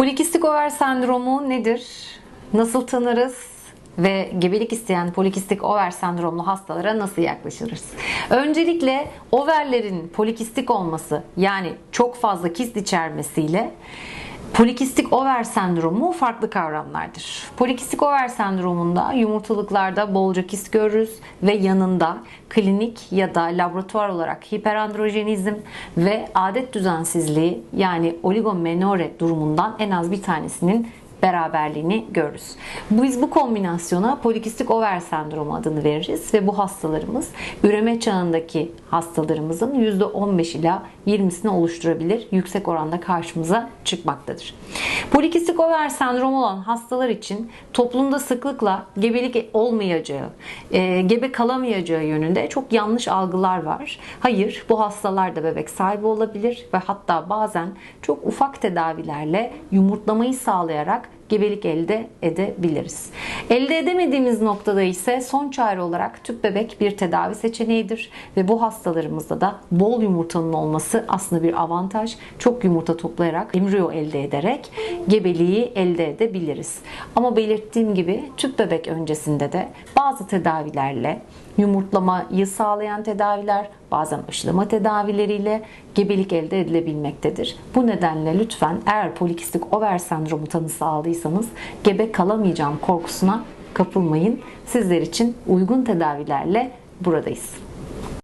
Polikistik over sendromu nedir? Nasıl tanırız? Ve gebelik isteyen polikistik over sendromlu hastalara nasıl yaklaşırız? Öncelikle overlerin polikistik olması yani çok fazla kist içermesiyle Polikistik over sendromu farklı kavramlardır. Polikistik over sendromunda yumurtalıklarda bolca kist görürüz ve yanında klinik ya da laboratuvar olarak hiperandrojenizm ve adet düzensizliği yani oligomenore durumundan en az bir tanesinin beraberliğini görürüz. Biz bu kombinasyona polikistik over sendromu adını veririz ve bu hastalarımız üreme çağındaki hastalarımızın %15 ila 20'sini oluşturabilir. Yüksek oranda karşımıza çıkmaktadır. Polikistik over sendromu olan hastalar için toplumda sıklıkla gebelik olmayacağı, e, gebe kalamayacağı yönünde çok yanlış algılar var. Hayır, bu hastalar da bebek sahibi olabilir ve hatta bazen çok ufak tedavilerle yumurtlamayı sağlayarak gebelik elde edebiliriz. Elde edemediğimiz noktada ise son çare olarak tüp bebek bir tedavi seçeneğidir ve bu hastalarımızda da bol yumurtanın olması aslında bir avantaj. Çok yumurta toplayarak embriyo elde ederek gebeliği elde edebiliriz. Ama belirttiğim gibi tüp bebek öncesinde de bazı tedavilerle yumurtlamayı sağlayan tedaviler, bazen aşılama tedavileriyle gebelik elde edilebilmektedir. Bu nedenle lütfen eğer polikistik over sendromu tanısı aldıysanız gebe kalamayacağım korkusuna kapılmayın. Sizler için uygun tedavilerle buradayız.